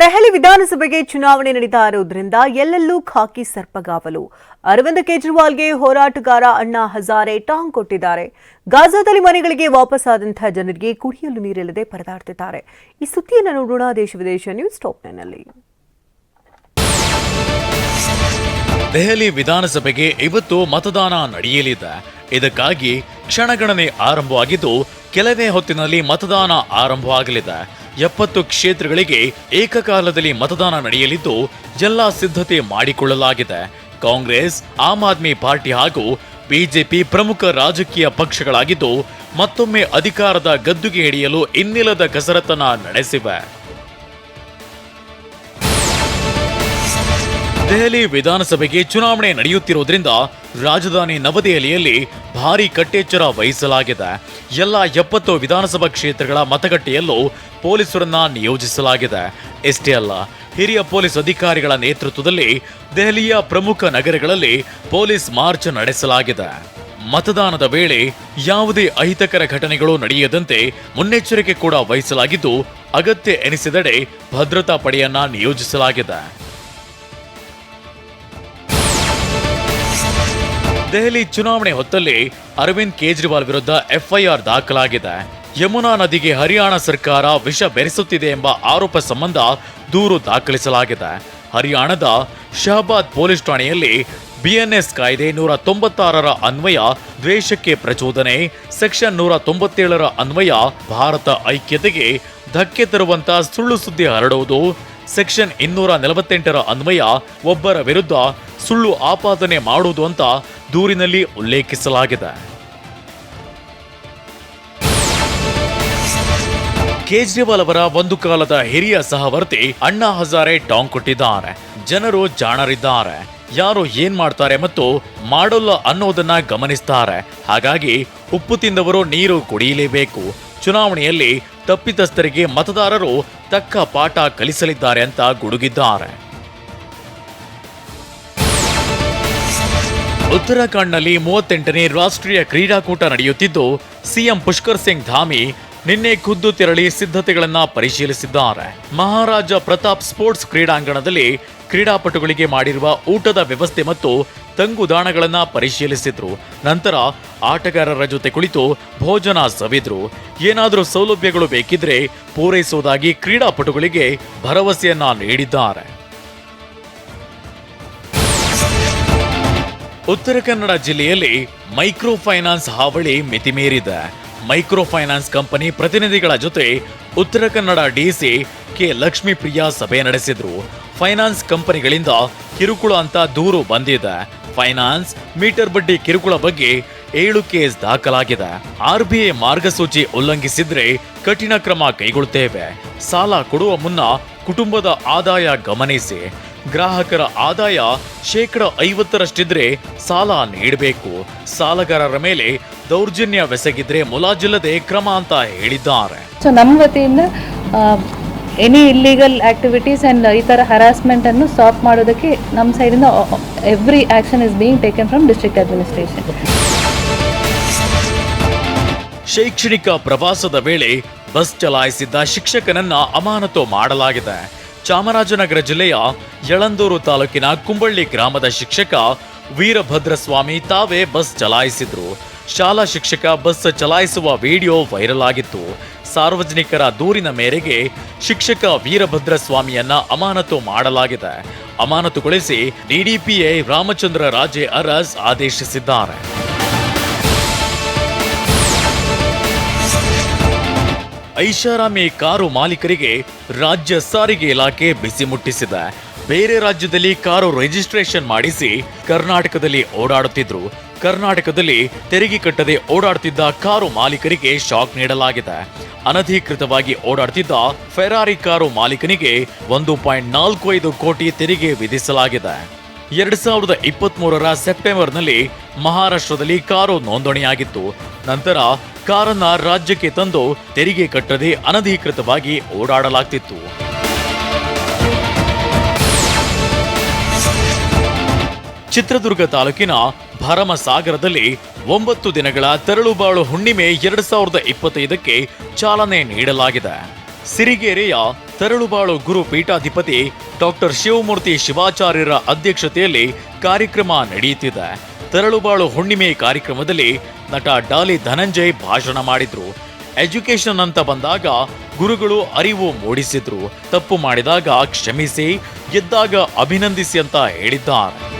ದೆಹಲಿ ವಿಧಾನಸಭೆಗೆ ಚುನಾವಣೆ ನಡೀತಾ ಇರುವುದರಿಂದ ಎಲ್ಲೆಲ್ಲೂ ಖಾಕಿ ಸರ್ಪಗಾವಲು. ಅರವಿಂದ್ ಕೇಜ್ರಿವಾಲ್ಗೆ ಹೋರಾಟಗಾರ ಅಣ್ಣಾ ಹಜಾರೆ ಟಾಂಗ್ ಕೊಟ್ಟಿದ್ದಾರೆ. ಗಾಜಾದಲ್ಲಿ ಮನೆಗಳಿಗೆ ವಾಪಸ್ಸಾದಂತಹ ಜನರಿಗೆ ಕುಡಿಯಲು ನೀರಿಲ್ಲದೆ ಪರದಾಡ್ತಿದ್ದಾರೆ. ಈ ಸುದ್ದಿಯನ್ನು ನೋಡೋಣ ದೇಶ ವಿದೇಶ ನ್ಯೂಸ್ ಟಾಪ್ನಲ್ಲಿ ದೆಹಲಿ ವಿಧಾನಸಭೆಗೆ ಇವತ್ತು ಮತದಾನ ನಡೆಯಲಿದೆ. ಇದಕ್ಕಾಗಿ ಕ್ಷಣಗಣನೆ ಆರಂಭವಾಗಿದ್ದು, ಕೆಲವೇ ಹೊತ್ತಿನಲ್ಲಿ ಮತದಾನ ಆರಂಭವಾಗಲಿದೆ. ಎಪ್ಪತ್ತು ಕ್ಷೇತ್ರಗಳಿಗೆ ಏಕಕಾಲದಲ್ಲಿ ಮತದಾನ ನಡೆಯಲಿದ್ದು, ಎಲ್ಲ ಸಿದ್ಧತೆ ಮಾಡಿಕೊಳ್ಳಲಾಗಿದೆ. ಕಾಂಗ್ರೆಸ್, ಆಮ್ ಆದ್ಮಿ ಪಾರ್ಟಿ ಹಾಗೂ ಬಿಜೆಪಿ ಪ್ರಮುಖ ರಾಜಕೀಯ ಪಕ್ಷಗಳಾಗಿದ್ದು, ಮತ್ತೊಮ್ಮೆ ಅಧಿಕಾರದ ಗದ್ದುಗೆ ಹಿಡಿಯಲು ಇನ್ನಿಲ್ಲದ ಕಸರತ್ತನ್ನ ನಡೆಸಿವೆ. ದೆಹಲಿ ವಿಧಾನಸಭೆಗೆ ಚುನಾವಣೆ ನಡೆಯುತ್ತಿರುವುದರಿಂದ ರಾಜಧಾನಿ ನವದೆಹಲಿಯಲ್ಲಿ ಭಾರಿ ಕಟ್ಟೆಚ್ಚರ ವಹಿಸಲಾಗಿದೆ. ಎಲ್ಲ ಎಪ್ಪತ್ತು ವಿಧಾನಸಭಾ ಕ್ಷೇತ್ರಗಳ ಮತಗಟ್ಟೆಯಲ್ಲೂ ಪೊಲೀಸರನ್ನ ನಿಯೋಜಿಸಲಾಗಿದೆ. ಎಷ್ಟೇ ಅಲ್ಲ, ಹಿರಿಯ ಪೊಲೀಸ್ ಅಧಿಕಾರಿಗಳ ನೇತೃತ್ವದಲ್ಲಿ ದೆಹಲಿಯ ಪ್ರಮುಖ ನಗರಗಳಲ್ಲಿ ಪೊಲೀಸ್ ಮಾರ್ಚ್ ನಡೆಸಲಾಗಿದೆ. ಮತದಾನದ ವೇಳೆ ಯಾವುದೇ ಅಹಿತಕರ ಘಟನೆಗಳು ನಡೆಯದಂತೆ ಮುನ್ನೆಚ್ಚರಿಕೆ ಕೂಡ ವಹಿಸಲಾಗಿದ್ದು, ಅಗತ್ಯ ಎನಿಸಿದೆಡೆ ಭದ್ರತಾ ಪಡೆಯನ್ನ ನಿಯೋಜಿಸಲಾಗಿದೆ. ದೆಹಲಿ ಚುನಾವಣೆ ಹೊತ್ತಲ್ಲಿ ಅರವಿಂದ್ ಕೇಜ್ರಿವಾಲ್ ವಿರುದ್ಧ ಎಫ್ಐಆರ್ ದಾಖಲಾಗಿದೆ. ಯಮುನಾ ನದಿಗೆ ಹರಿಯಾಣ ಸರ್ಕಾರ ವಿಷ ಬೆರೆಸುತ್ತಿದೆ ಎಂಬ ಆರೋಪ ಸಂಬಂಧ ದೂರು ದಾಖಲಿಸಲಾಗಿದೆ. ಹರಿಯಾಣದ ಶಹಬಾದ್ ಪೊಲೀಸ್ ಠಾಣೆಯಲ್ಲಿ ಬಿಎನ್ಎಸ್ ಕಾಯ್ದೆ ನೂರ ತೊಂಬತ್ತಾರರ ಅನ್ವಯ ದ್ವೇಷಕ್ಕೆ ಪ್ರಚೋದನೆ, ಸೆಕ್ಷನ್ ನೂರ ತೊಂಬತ್ತೇಳರ ಅನ್ವಯ ಭಾರತ ಐಕ್ಯತೆಗೆ ಧಕ್ಕೆ ತರುವಂತ ಸುಳ್ಳು ಸುದ್ದಿ ಹರಡುವುದು, ಸೆಕ್ಷನ್ ಇನ್ನೂರ ನಲವತ್ತೆಂಟರ ಅನ್ವಯ ಒಬ್ಬರ ವಿರುದ್ಧ ಸುಳ್ಳು ಆಪಾದನೆ ಮಾಡುವುದು ಅಂತ ದೂರಿನಲ್ಲಿ ಉಲ್ಲೇಖಿಸಲಾಗಿದೆ. ಕೇಜ್ರಿವಾಲ್ ಅವರ ಒಂದು ಕಾಲದ ಹಿರಿಯ ಸಹವರ್ತಿ ಅಣ್ಣಾ ಹಜಾರೆ ಟಾಂಗ್ ಕೊಟ್ಟಿದ್ದಾರೆ. ಜನರು ಜಾಣರಿದ್ದಾರೆ. ಯಾರು ಏನ್ ಮಾಡ್ತಾರೆ ಮತ್ತು ಮಾಡೋಲ್ಲ ಅನ್ನೋದನ್ನ ಗಮನಿಸ್ತಾರೆ. ಹಾಗಾಗಿ ಉಪ್ಪು ತಿಂದವರು ನೀರು ಕುಡಿಯಲೇಬೇಕು. ಚುನಾವಣೆಯಲ್ಲಿ ತಪ್ಪಿತಸ್ಥರಿಗೆ ಮತದಾರರು ತಕ್ಕ ಪಾಠ ಕಲಿಸಲಿದ್ದಾರೆ ಅಂತ ಗುಡುಗಿದ್ದಾರೆ. ಉತ್ತರಾಖಂಡ್ನಲ್ಲಿ ಮೂವತ್ತೆಂಟನೇ ರಾಷ್ಟ್ರೀಯ ಕ್ರೀಡಾಕೂಟ ನಡೆಯುತ್ತಿದ್ದು, ಸಿಎಂ ಪುಷ್ಕರ್ ಸಿಂಗ್ ಧಾಮಿ ನಿನ್ನೆ ಖುದ್ದು ತೆರಳಿ ಸಿದ್ಧತೆಗಳನ್ನು ಪರಿಶೀಲಿಸಿದ್ದಾರೆ. ಮಹಾರಾಜ ಪ್ರತಾಪ್ ಸ್ಪೋರ್ಟ್ಸ್ ಕ್ರೀಡಾಂಗಣದಲ್ಲಿ ಕ್ರೀಡಾಪಟುಗಳಿಗೆ ಮಾಡಿರುವ ಊಟದ ವ್ಯವಸ್ಥೆ ಮತ್ತು ತಂಗುದಾಣಗಳನ್ನು ಪರಿಶೀಲಿಸಿದ್ರು. ನಂತರ ಆಟಗಾರರ ಜೊತೆ ಕುಳಿತು ಭೋಜನ ಸವಿದ್ರು. ಏನಾದರೂ ಸೌಲಭ್ಯಗಳು ಬೇಕಿದ್ರೆ ಪೂರೈಸುವುದಾಗಿ ಕ್ರೀಡಾಪಟುಗಳಿಗೆ ಭರವಸೆಯನ್ನ ನೀಡಿದ್ದಾರೆ. ಉತ್ತರ ಕನ್ನಡ ಜಿಲ್ಲೆಯಲ್ಲಿ ಮೈಕ್ರೋ ಫೈನಾನ್ಸ್ ಹಾವಳಿ ಮಿತಿಮೀರಿದೆ. ಮೈಕ್ರೋ ಫೈನಾನ್ಸ್ ಕಂಪನಿ ಪ್ರತಿನಿಧಿಗಳ ಜೊತೆ ಉತ್ತರ ಕನ್ನಡ ಡಿಸಿ ಕೆ ಲಕ್ಷ್ಮೀಪ್ರಿಯಾ ಸಭೆ ನಡೆಸಿದ್ರು. ಫೈನಾನ್ಸ್ ಕಂಪನಿಗಳಿಂದ ಕಿರುಕುಳ ಅಂತ ದೂರು ಬಂದಿದೆ. ಫೈನಾನ್ಸ್ ಮೀಟರ್ ಬಡ್ಡಿ ಕಿರುಕುಳ ಬಗ್ಗೆ ಏಳು ಕೇಸ್ ದಾಖಲಾಗಿದೆ. ಆರ್ಬಿಐ ಮಾರ್ಗಸೂಚಿ ಉಲ್ಲಂಘಿಸಿದ್ರೆ ಕಠಿಣ ಕ್ರಮ ಕೈಗೊಳ್ಳುತ್ತೇವೆ ಸಾಲ ಕೊಡುವ ಮುನ್ನ ಕುಟುಂಬದ ಆದಾಯ ಗಮನಿಸಿ. ಗ್ರಾಹಕರ ಆದಾಯ ಶೇಕಡ ಐವತ್ತರಷ್ಟಿದ್ರೆ ಸಾಲ ನೀಡಬೇಕು. ಸಾಲಗಾರರ ಮೇಲೆ ದೌರ್ಜನ್ಯ ವೆಸಗಿದ್ರೆ ಮುಲಾಜಿಲ್ಲದೆ ಕ್ರಮ ಅಂತ ಹೇಳಿದ್ದಾರೆ. ಸೊ ನಮ್ಮ ವತಿಯಿಂದ ಎನಿ ಇಲ್ಲೀಗಲ್ ಆಕ್ಟಿವಿಟೀಸ್ ಆ್ಯಂಡ್ ಈ ಥರ ಹರಾಸ್ಮೆಂಟನ್ನು ಸ್ಟಾಪ್ ಮಾಡೋದಕ್ಕೆ ನಮ್ಮ ಸೈಡಿಂದ every action is being taken from district administration ಶೈಕ್ಷಣಿಕ ಪ್ರವಾಸದ ವೇಳೆ ಬಸ್ ಚಲಾಯಿಸಿದ್ದ ಶಿಕ್ಷಕನನ್ನ ಅಮಾನತು ಮಾಡಲಾಗಿದೆ. ಚಾಮರಾಜನಗರ ಜಿಲ್ಲೆಯ ಯಳಂದೂರು ತಾಲೂಕಿನ ಕುಂಬಳ್ಳಿ ಗ್ರಾಮದ ಶಿಕ್ಷಕ ವೀರಭದ್ರಸ್ವಾಮಿ ತಾವೇ ಬಸ್ ಚಲಾಯಿಸಿದ್ರು. ಶಾಲಾ ಶಿಕ್ಷಕ ಬಸ್ ಚಲಾಯಿಸುವ ವಿಡಿಯೋ ವೈರಲ್ ಆಗಿತ್ತು. ಸಾರ್ವಜನಿಕರ ದೂರಿನ ಮೇರೆಗೆ ಶಿಕ್ಷಕ ವೀರಭದ್ರಸ್ವಾಮಿಯನ್ನ ಅಮಾನತು ಮಾಡಲಾಗಿದೆ. ಅಮಾನತುಗೊಳಿಸಿ ಡಿಡಿಪಿಐ ರಾಮಚಂದ್ರ ರಾಜೆ ಅರಸ್ ಆದೇಶಿಸಿದ್ದಾರೆ. ಐಷಾರಾಮಿ ಕಾರು ಮಾಲೀಕರಿಗೆ ರಾಜ್ಯ ಸಾರಿಗೆ ಇಲಾಖೆ ಬಿಸಿ ಮುಟ್ಟಿಸಿದೆ. ಬೇರೆ ರಾಜ್ಯದಲ್ಲಿ ಕಾರು ರಿಜಿಸ್ಟ್ರೇಷನ್ ಮಾಡಿಸಿ ಕರ್ನಾಟಕದಲ್ಲಿ ಓಡಾಡುತ್ತಿದ್ರು. ಕರ್ನಾಟಕದಲ್ಲಿ ತೆರಿಗೆ ಕಟ್ಟದೆ ಓಡಾಡುತ್ತಿದ್ದ ಕಾರು ಮಾಲೀಕರಿಗೆ ಶಾಕ್ ನೀಡಲಾಗಿದೆ. ಅನಧಿಕೃತವಾಗಿ ಓಡಾಡುತ್ತಿದ್ದ ಫೆರಾರಿ ಕಾರು ಮಾಲೀಕನಿಗೆ ಒಂದು ಪಾಯಿಂಟ್ ನಾಲ್ಕು ಐದು ಕೋಟಿ ತೆರಿಗೆ ವಿಧಿಸಲಾಗಿದೆ. ಎರಡ್ ಸಾವಿರದ ಇಪ್ಪತ್ತ್ ಮೂರರ ಸೆಪ್ಟೆಂಬರ್ನಲ್ಲಿ ಮಹಾರಾಷ್ಟ್ರದಲ್ಲಿ ಕಾರು ನೋಂದಣಿಯಾಗಿತ್ತು. ನಂತರ ಕಾರನ್ನ ರಾಜ್ಯಕ್ಕೆ ತಂದು ತೆರಿಗೆ ಕಟ್ಟದೆ ಅನಧಿಕೃತವಾಗಿ ಓಡಾಡಲಾಗ್ತಿತ್ತು. ಚಿತ್ರದುರ್ಗ ತಾಲೂಕಿನ ಭರಮಸಾಗರದಲ್ಲಿ ಒಂಬತ್ತು ದಿನಗಳ ತರಳುಬಾಳು ಹುಣ್ಣಿಮೆ ಎರಡ್ ಸಾವಿರದ ಇಪ್ಪತ್ತೈದಕ್ಕೆ ಚಾಲನೆ ನೀಡಲಾಗಿದೆ. ಸಿರಿಗೆರೆಯ ತರಳುಬಾಳು ಗುರು ಪೀಠಾಧಿಪತಿ ಡಾಕ್ಟರ್ ಶಿವಮೂರ್ತಿ ಶಿವಾಚಾರ್ಯರ ಅಧ್ಯಕ್ಷತೆಯಲ್ಲಿ ಕಾರ್ಯಕ್ರಮ ನಡೆಯುತ್ತಿದೆ. ತರಳುಬಾಳು ಹುಣ್ಣಿಮೆ ಕಾರ್ಯಕ್ರಮದಲ್ಲಿ ನಟ ಡಾಲಿ ಧನಂಜಯ್ ಭಾಷಣ ಮಾಡಿದ್ರು. ಎಜುಕೇಶನ್ ಅಂತ ಬಂದಾಗ ಗುರುಗಳು ಅರಿವು ಮೂಡಿಸಿದ್ರು. ತಪ್ಪು ಮಾಡಿದಾಗ ಕ್ಷಮಿಸಿ, ಗೆದ್ದಾಗ ಅಭಿನಂದಿಸಿ ಅಂತ ಹೇಳಿದ್ದಾರೆ